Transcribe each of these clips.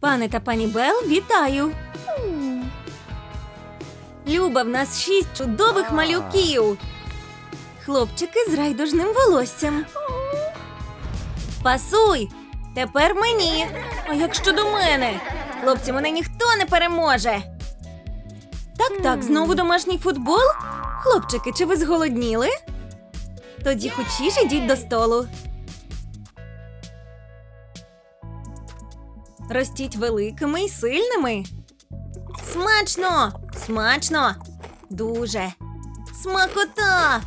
Пане та пані Бел, вітаю! Люба, в нас шість чудових малюків. Хлопчики з райдужним волоссям. Пасуй! Тепер мені. А як щодо мене? Хлопці, мене ніхто не переможе. Так, так, знову домашній футбол? Хлопчики, чи ви зголодніли? Тоді хочіш ідіть до столу. Ростіть великими й сильними. Смачно! Смачно! Дуже! Смакота!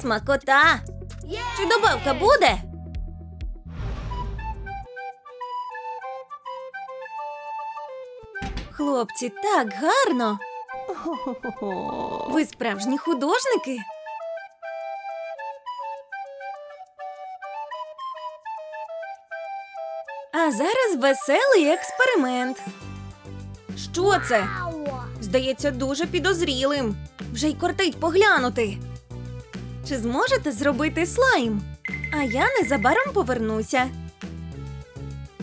Смакота! Чи добавка буде? Хлопці, так гарно! Ви справжні художники? А зараз веселий експеримент. Що це? Здається, дуже підозрілим. Вже й кортить поглянути. Чи зможете зробити слайм? А я незабаром повернуся.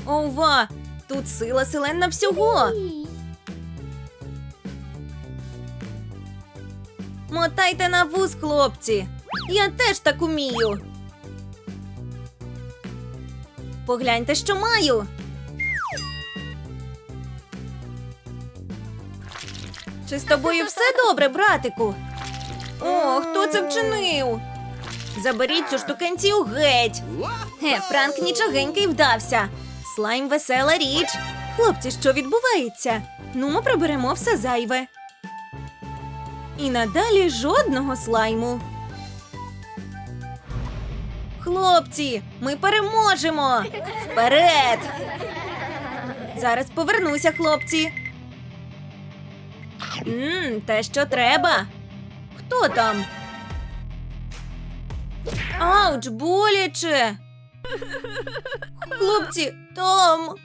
Ова! Тут сила селена всього. Мотайте на вуз, хлопці. Я теж так умію. Погляньте, що маю. Чи з тобою все добре, братику? О, хто це вчинив? Заберіть цю штукенцію геть. Ге, пранк нічогенький вдався. Слайм весела річ. Хлопці, що відбувається? Ну, ми приберемо все зайве. І надалі жодного слайму. Хлопці, ми переможемо! Вперед! Зараз повернуся, хлопці. Мм, те, що треба. Хто там? Ауч, боляче. Хлопці, Том.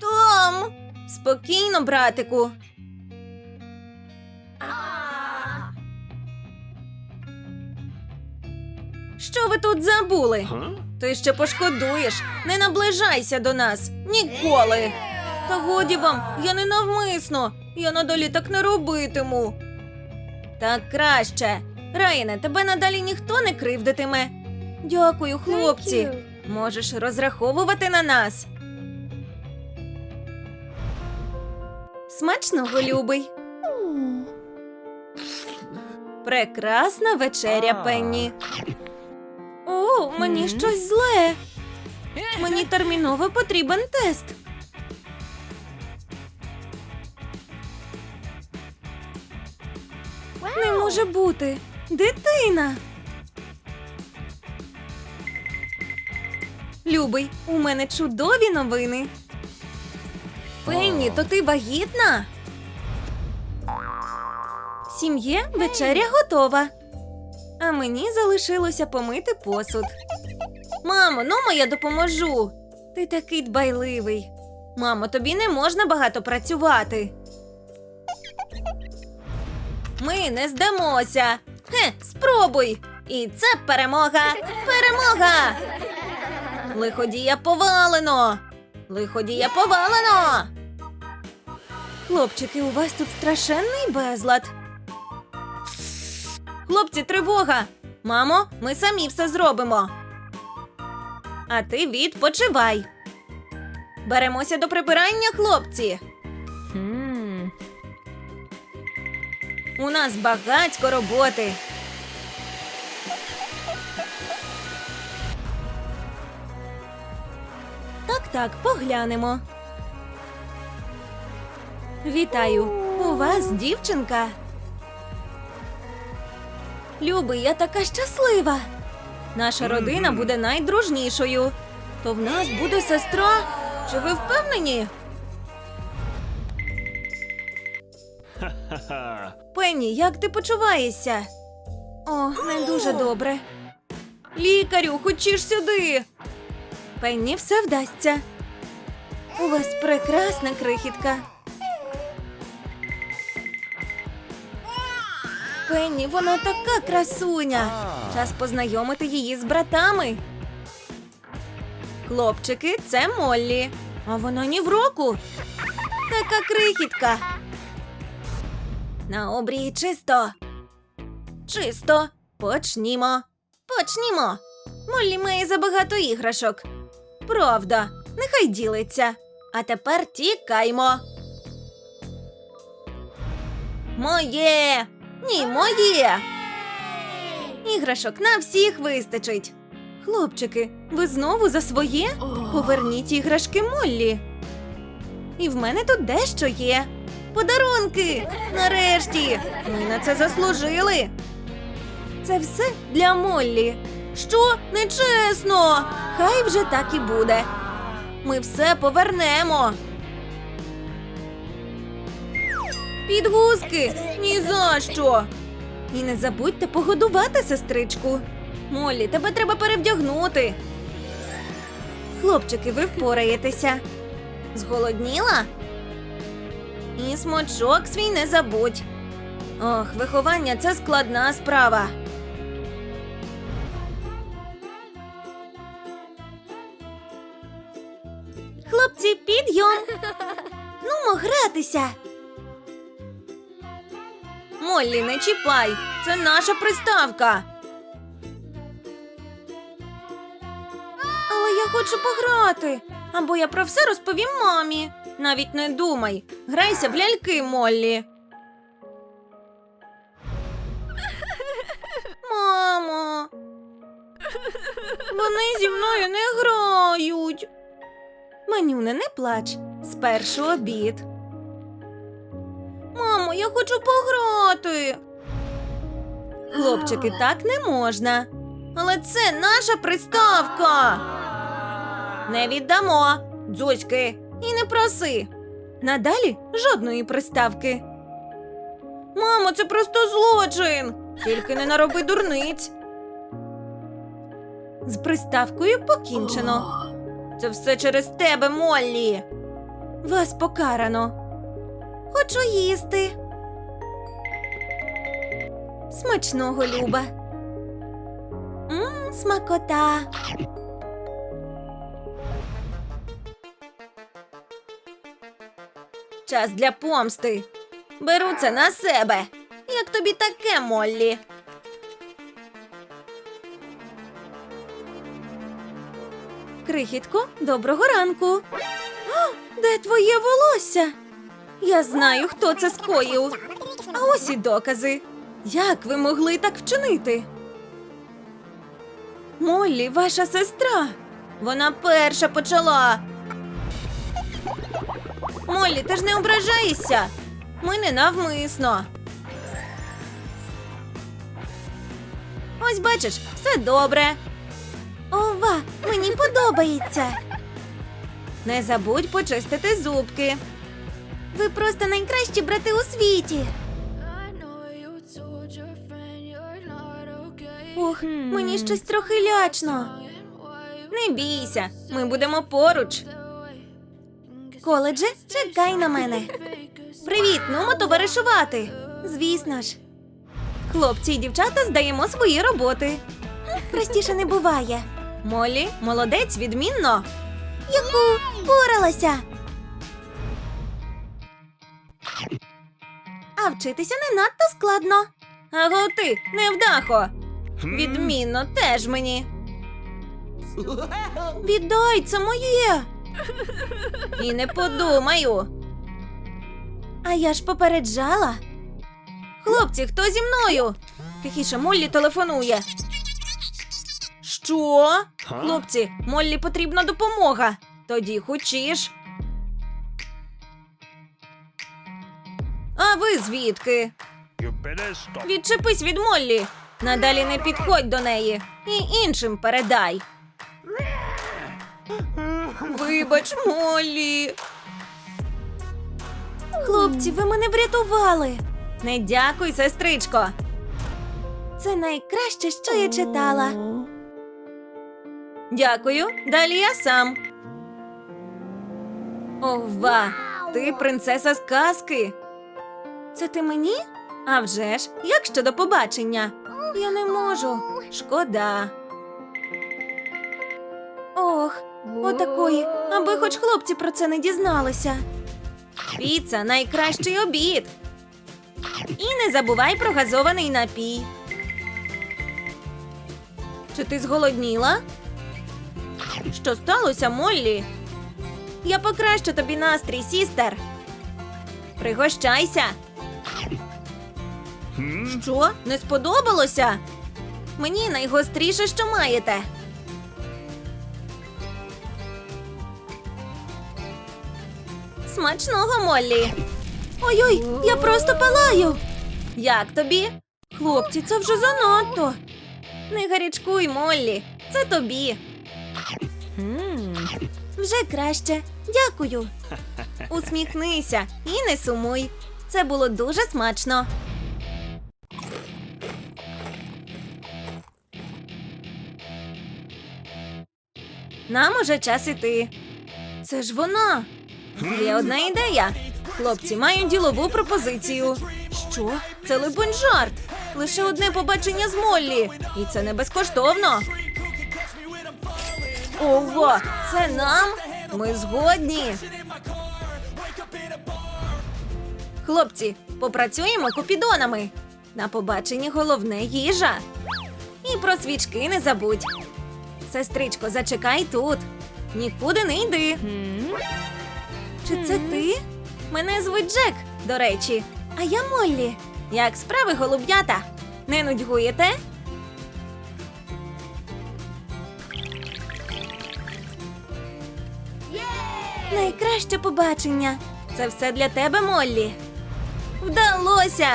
Том. Спокійно, братику. Що ви тут забули? Ти ще пошкодуєш. Не наближайся до нас. Ніколи. Та годі вам, я не навмисно. Я надалі так не робитиму. Так краще. Райане, тебе надалі ніхто не кривдитиме. Дякую, хлопці. Можеш розраховувати на нас. Смачного, любий. Прекрасна вечеря, Пенні. О, мені щось зле. Мені терміново потрібен тест. Не може бути. Дитина. Любий, у мене чудові новини. Пенні, то ти вагітна? Сім'є вечеря готова. А мені залишилося помити посуд. Мамо, ну я допоможу. Ти такий дбайливий. Мамо, тобі не можна багато працювати. Ми не здамося. Хе, спробуй. І це перемога. Перемога. Лиходія повалено. Лиходія повалено. Хлопчики, у вас тут страшенний безлад. Хлопці, тривога! Мамо, ми самі все зробимо. А ти відпочивай. Беремося до прибирання, хлопці. У нас багатько роботи. Так, так, поглянемо. Вітаю! У вас дівчинка. Любий, я така щаслива. Наша родина буде найдружнішою. То в нас буде сестра. Чи ви впевнені? Пенні, як ти почуваєшся? О, не дуже добре. Лікарю, хочеш сюди. Пенні, все вдасться. У вас прекрасна крихітка. Пенні, вона така красуня. Час познайомити її з братами. Хлопчики, це Моллі. А вона ні в року. Така крихітка. На обрії чисто. Чисто. Почнімо. Почнімо. Моллі має забагато іграшок. Правда, нехай ділиться. А тепер тікаймо. Моє. Ні, моє. Іграшок на всіх вистачить. Хлопчики, ви знову за своє? Поверніть іграшки Моллі. І в мене тут дещо є. Подарунки! Нарешті! Ми на це заслужили. Це все для Моллі. Що нечесно? Хай вже так і буде. Ми все повернемо. Підгузки ні за що. І не забудьте погодувати сестричку. Моллі, тебе треба перевдягнути. Хлопчики, ви впораєтеся. Зголодніла? І смочок свій не забудь. Ох, виховання це складна справа. Хлопці, підйом. Нумо гратися. Моллі, не чіпай. Це наша приставка. Але я хочу пограти. Або я про все розповім мамі. Навіть не думай. Грайся в ляльки, Моллі. Мамо. Вони зі мною не грають. Манюне, не плач. Спершу обід. Мамо, я хочу пограти. Хлопчики, так не можна. Але це наша приставка. Не віддамо, дзузьки, і не проси. Надалі жодної приставки. Мамо, це просто злочин. Тільки не нароби дурниць. З приставкою покінчено. Це все через тебе, Моллі. Вас покарано. Хочу їсти. Смачного, Люба. Мм, смакота. Час для помсти. Беру це на себе. Як тобі таке, Моллі? Крихітко, доброго ранку. О, де твоє волосся? Я знаю, хто це скоїв. А ось і докази. Як ви могли так вчинити? Моллі, ваша сестра. Вона перша почала. Моллі, ти ж не ображаєшся. Ми не навмисно. Ось бачиш, все добре. Ова, мені подобається. Не забудь почистити зубки. Ви просто найкращі брати у світі. Ох, мені щось трохи лячно. Не бійся, ми будемо поруч. Коледже, чекай на мене. Привіт, нумо товаришувати. Звісно ж. Хлопці і дівчата здаємо свої роботи. Простіше не буває. Молі, молодець, відмінно. Яку впоралася. А вчитися не надто складно. Аго ти, невдахо. Відмінно, теж мені. Віддай, це моє. І не подумаю. А я ж попереджала. Хлопці, хто зі мною? Тихіше, Моллі телефонує. Що? Хлопці, Моллі потрібна допомога. Тоді хочеш. А ви звідки? Відчепись від Моллі. Надалі не підходь до неї. І іншим передай. Вибач, Моллі. Хлопці, ви мене врятували. Не дякуй, сестричко. Це найкраще, що я читала. Дякую. Далі я сам. Ова, ти принцеса з казки. Це ти мені? А вже ж, як щодо побачення? Я не можу. Шкода. Ох, Отакої, аби хоч хлопці про це не дізналися. Піца найкращий обід. І не забувай про газований напій. Чи ти зголодніла? Що сталося, Моллі? Я покращу тобі настрій, сістер. Пригощайся. Що? Не сподобалося? Мені найгостріше, що маєте. Смачного, Моллі. Ой-ой, я просто палаю. Як тобі? Хлопці, це вже занадто. Не гарячкуй, Моллі. Це тобі. Вже краще. Дякую. Усміхнися і не сумуй. Це було дуже смачно. Нам уже час іти. Це ж вона. Є одна ідея. Хлопці мають ділову пропозицію. Що? Це либонь жарт. Лише одне побачення з Моллі. І це не безкоштовно. Ого, це нам? Ми згодні. Хлопці, попрацюємо купідонами. На побаченні головне їжа. І про свічки не забудь. Сестричко, зачекай тут. Нікуди не йди. Чи це ти? Мене звуть Джек, до речі. А я Моллі. Як справи, голуб'ята? Не нудьгуєте? Найкраще побачення. Це все для тебе, Моллі. Вдалося!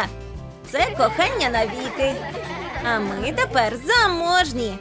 Це кохання навіки. А ми тепер заможні.